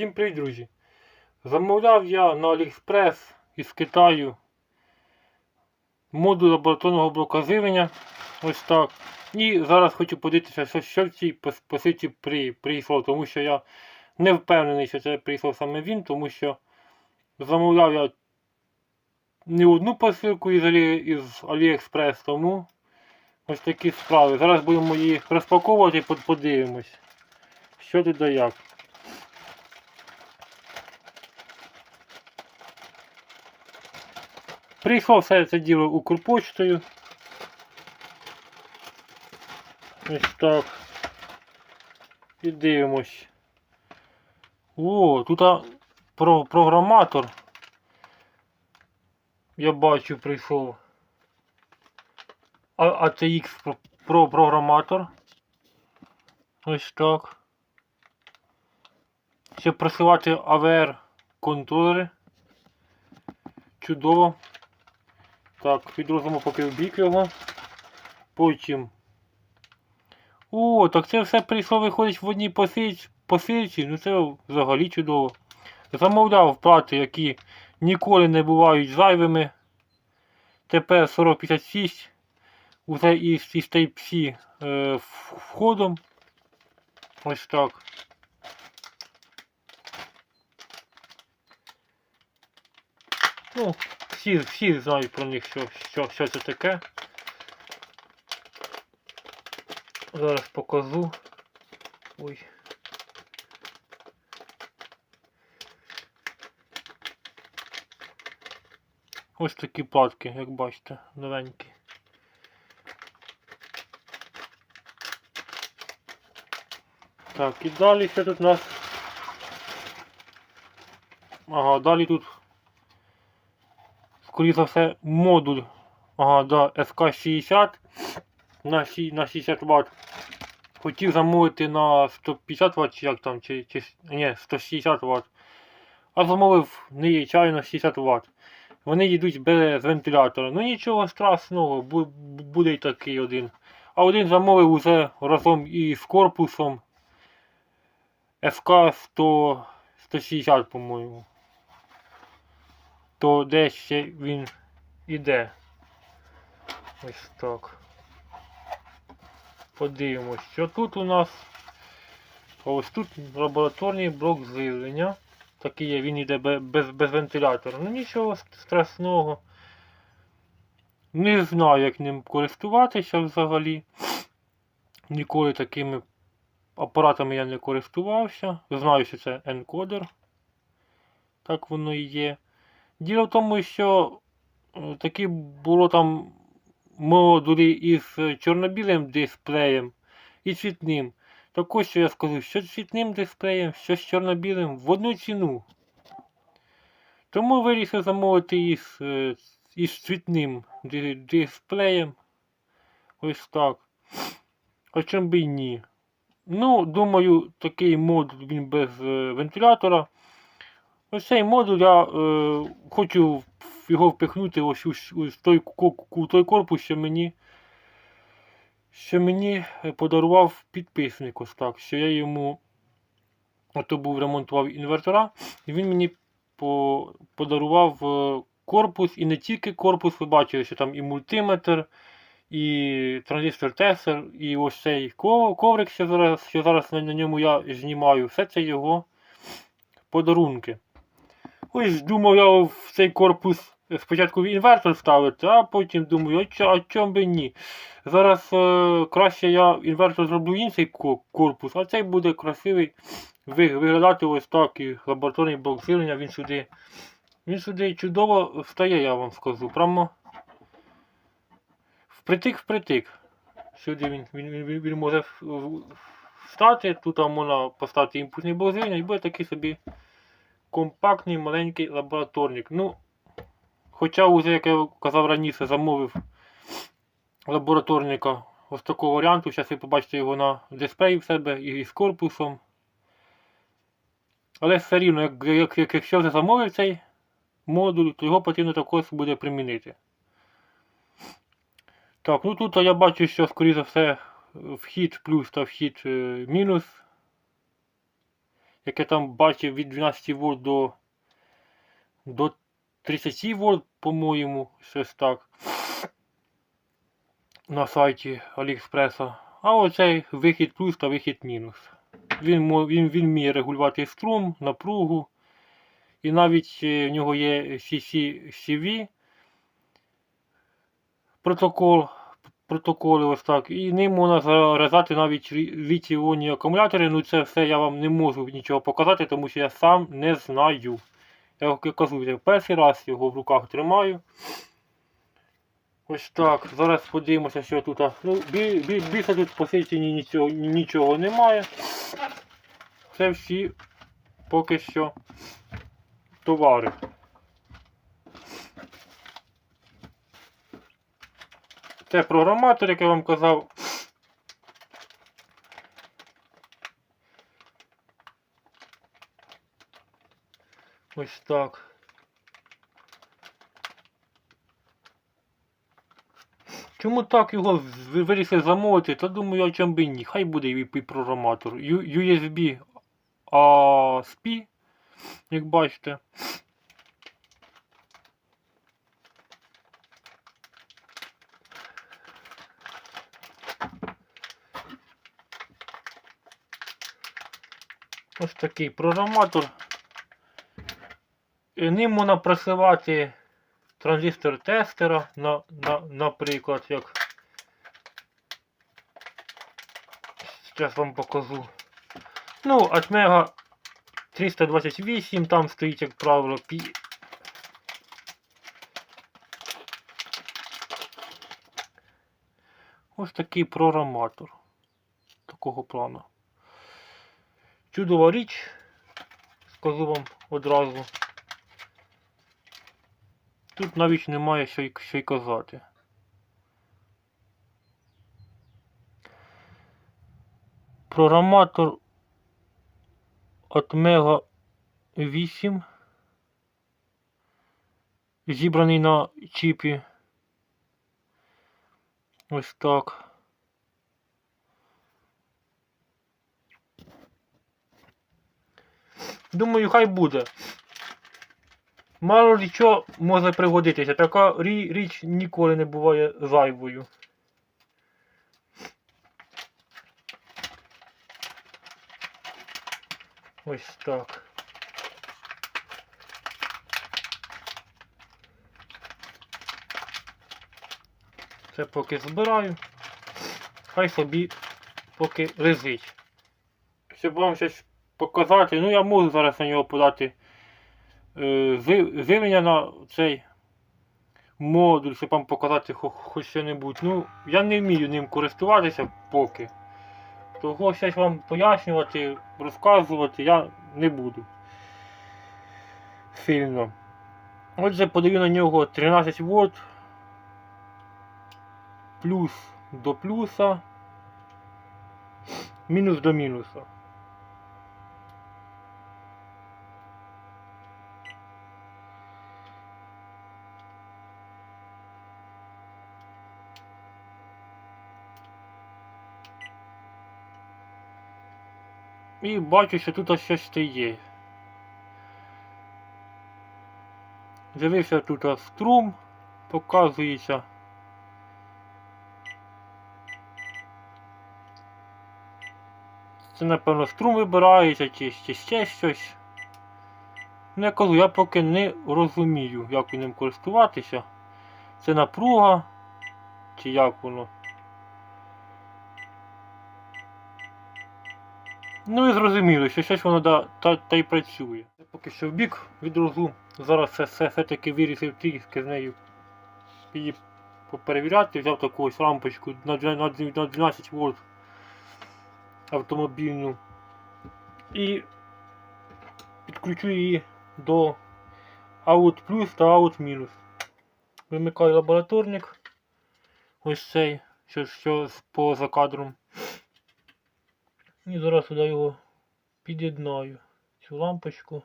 Всім привіт, друзі! Замовляв я на AliExpress із Китаю модуль лабораторного блока живлення. Ось так. І зараз хочу подивитися, що, що в цій пос- посилці при, прийшло, тому що я не впевнений, що це прийшов саме він, тому що замовляв я не одну посилку із, із AliExpress, тому ось такі справи. Зараз будемо їх розпаковувати і подивимось, що тут да як. Прийшло все це діло Укрпочтою. Ось так. І дивимось. О, тут про, програматор. Я бачу, прийшов. А, ATX про, про програматор. Ось так. Щоб просувати AVR контролери. Чудово. Так, відрозимо поки в бік його. Потім. О, так це все прийшло, виходить в одній посилці. Ну це взагалі чудово. Замовляв плати, які ніколи не бувають зайвими. ТП 4056. Уже із, із Type-C е, входом. Ось так. Ну, всі, всі знають про них, що, що, що це таке. Зараз покажу. Ой. Ось такі платки, як бачите, новенькі. Так, і далі що тут у нас? Ага, далі тут скоріше за все, модуль ага, да, SK60 на, на 60 Вт. Хотів замовити на 150 Вт, чи як там, чи, чи ні, 160 Вт. А замовив незвичайно 60 Вт. Вони йдуть без вентилятора. Ну нічого страшного, бу- бу- буде й такий один. А один замовив уже разом із корпусом FK 100, 160, по-моєму то де ще він іде. Ось так. Подивимось, що тут у нас. Ось тут лабораторний блок живлення. Такий є, він іде без, без вентилятора. Ну нічого страшного. Не знаю, як ним користуватися взагалі. Ніколи такими апаратами я не користувався. Знаю, що це енкодер. Так воно і є. Діло в тому, що е, такі було там модулі із чорно-білим дисплеєм і цвітним. Так ось що я скажу, що з цвітним дисплеєм, що з чорно-білим в одну ціну. Тому вирішив замовити із, е, із цвітним дисплеєм. Ось так. А чим би й ні. Ну, думаю, такий модуль він без е, вентилятора. Ось цей модуль я е, хочу його впихнути ось у, той, той корпус, що мені, що мені е, подарував підписник. Ось так. Що я йому ото був ремонтував інвертора, і він мені по, подарував е, корпус, і не тільки корпус, ви бачили, що там і мультиметр, і транзистор тестер, і ось цей коврик, що зараз, що зараз на ньому я знімаю, все це його подарунки. Ось думав я в цей корпус спочатку в інвертор ставити, а потім думаю, а, чо- а чом би ні. Зараз е, краще я інвертор зроблю інший корпус, а цей буде красивий виглядати ось так. І лабораторний блок живлення, він сюди. Він сюди чудово встає, я вам скажу. Прямо впритик впритик. Сюди він, він, він, він, може встати, тут можна поставити імпульсний блок живлення і буде такий собі компактний маленький лабораторник. Ну, хоча вже, як я казав раніше, замовив лабораторника ось такого варіанту. Зараз ви побачите його на дисплеї в себе і з корпусом. Але все рівно, як, як, як, якщо вже замовив цей модуль, то його потрібно також буде примінити. Так, ну тут я бачу, що скоріше за все вхід плюс та вхід е, мінус. Як я там бачив від 12 вольт до, до 30 вольт, по-моєму, щось так. На сайті Аліекспреса. А оцей вихід плюс та вихід мінус. Він, він, він вміє регулювати струм, напругу. І навіть е, в нього є CCCV протокол, протоколи ось так. І ним можна заряджати навіть лі- літій-іонні акумулятори. Ну це все я вам не можу нічого показати, тому що я сам не знаю. Я кажу, я перший раз його в руках тримаю. Ось так. Зараз подивимося, що тут. Ну, бі- бі- більше тут по січені нічого, нічого немає. Це всі поки що товари. Це програматор, як я вам казав. Ось так. Чому так його в- вирішив замовити? Та думаю, а чим би ні. Хай буде і програматор. USB ASP, як бачите. Ось такий програматор. І Ним можна просивати транзистор тестера, на, на, наприклад, як. Зараз вам покажу. Ну, Atmega 328, там стоїть, як правило, пі... Ось такий програматор такого плану. Чудова річ, скажу вам одразу. Тут навіть немає що й, що й казати. Програматор Atmega 8 зібраний на чіпі. Ось так. Думаю, хай буде. Мало ли що може пригодитися. Така річ ніколи не буває зайвою. Ось так. Це поки збираю. Хай собі поки лежить. Щоб вам щось показати, ну я можу зараз на нього подати е, зи- на цей модуль, щоб вам показати хо- хоч що-небудь. Ну, я не вмію ним користуватися поки. Того щось вам пояснювати, розказувати я не буду. Сильно. Отже, подаю на нього 13 вольт. Плюс до плюса. Мінус до мінуса. І бачу, що тут щось ще є. Дивився тут струм, показується. Це напевно струм вибирається чи, чи ще щось. Ну я кажу, я поки не розумію, як ним користуватися. Це напруга, чи як воно. Ну і зрозуміло, що щось воно да, та, та й працює. Поки що в бік відрозу. Зараз все, все, все-таки вирішив трішки з нею її поперевіряти. Взяв таку ось лампочку на, на, на 12 вольт автомобільну. І підключу її до Out Plus та Out Minus. Вимикаю лабораторник. Ось цей, що, що поза кадром. І зараз сюди його під'єднаю. Цю лампочку.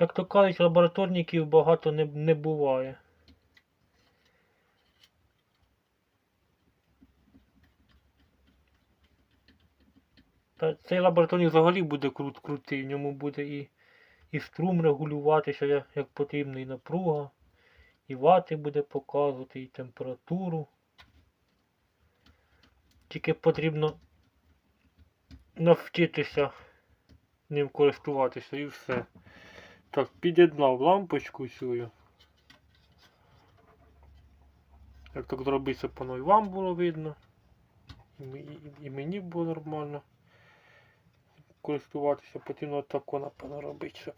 Як то кажуть, лабораторників багато не, не буває. Та цей лабораторник взагалі буде крут крутий, в ньому буде і і струм регулюватися, як потрібно, і напруга і вати буде показувати, і температуру. Тільки потрібно навчитися ним користуватися і все. Так, під'єднав лампочку цю. Як так зробити, воно і вам було видно. І, мені було нормально користуватися. Потрібно тако, напевно, робити, щоб,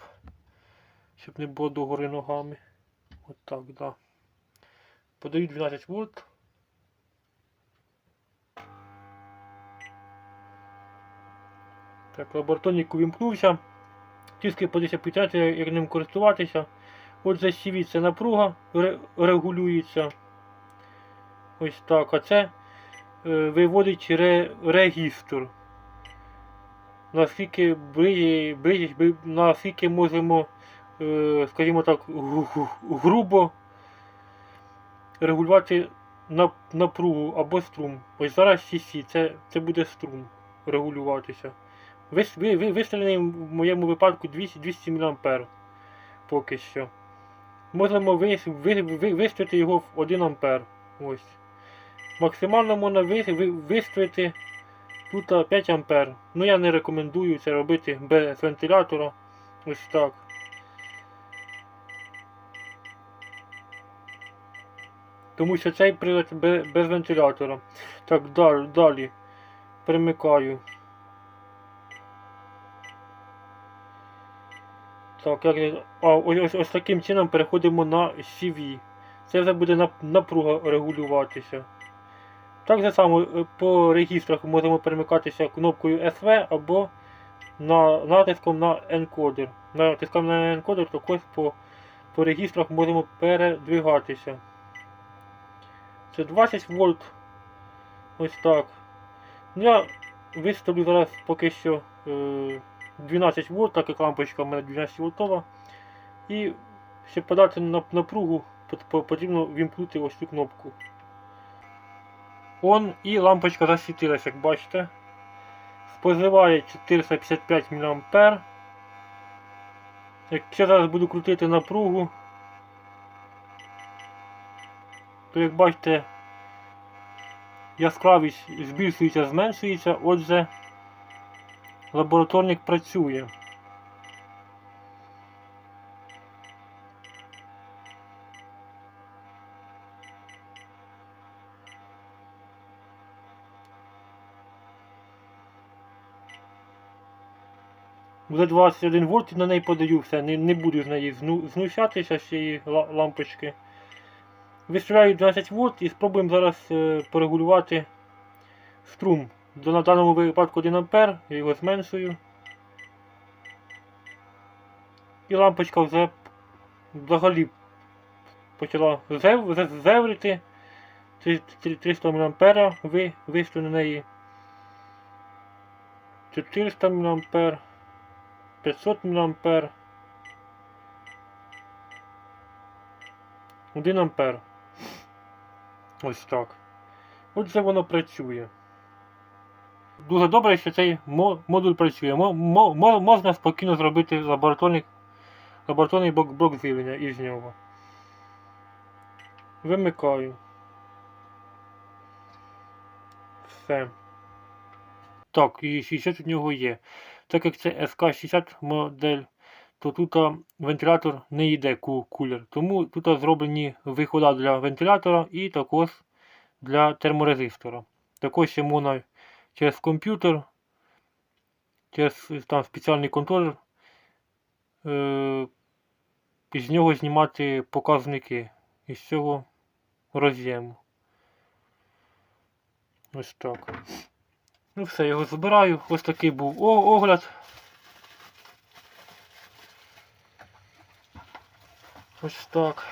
щоб не було догори ногами. От так, да. Подаю 12 вольт. Так, лабораторник увімкнувся. Тільки подивіться питати, як ним користуватися. Отже, CV це напруга регулюється. Ось так. А це е, виводить ре, регістр. Наскільки ближче, наскільки можемо, скажімо так, грубо регулювати напругу або струм. Ось зараз CC, це, це буде струм регулюватися. Вис- ви- ви- Виставлений в моєму випадку 200, 200 мА поки що. Можемо вис- ви- ви- виставити його в 1 А. Ось. Максимально можна ви- ви- виставити тут 5 А. Ну я не рекомендую це робити без вентилятора. Ось так. Тому що цей прилад без вентилятора. Так, далі, далі. Примикаю. Так, як а, ось, ось, ось таким чином переходимо на CV. Це вже буде напруга регулюватися. Так же само е, по регістрах можемо перемикатися кнопкою SV або на, натиском на енкодер. Натиском на енкодер, також по, по регістрах можемо передвигатися. Це 20 вольт. Ось так. Я виставлю зараз поки що е, 12 вольт, так як лампочка в мене 12 вольтова. І щоб подати на напругу, потрібно вімкнути ось цю кнопку. Он і лампочка засвітилась, як бачите. Споживає 455 мА. Якщо зараз буду крутити напругу, то як бачите, яскравість збільшується, зменшується, отже, лабораторник працює. Вже 21 вольт на неї подаю, все, не, не буду з неї зну, знущатися з цієї лампочки. Виставляю 12 вольт і спробуємо зараз е, порегулювати струм. На даному випадку 1 А, я його зменшую. І лампочка вже взагалі почала зев, зев- зеврити. Три- три- 300 мА ви, вийшли на неї 400 мА. 500 мА. 1 ампер. Ось так. Отже воно працює. Дуже добре, що цей модуль працює. Мо- мо- мо- можна спокійно зробити лабораторний, лабораторний блок, блок живлення із нього. Вимикаю. Все. Так, і 60 у нього є. Так як це СК-60 модель, то тут вентилятор не йде ку- кулер. Тому тут зроблені виходи для вентилятора і також для терморезистора. Також ще можна через комп'ютер, через там, спеціальний контролер е, з нього знімати показники із цього роз'єму. Ось так. Ну все, його збираю. Ось такий був огляд. Ось так.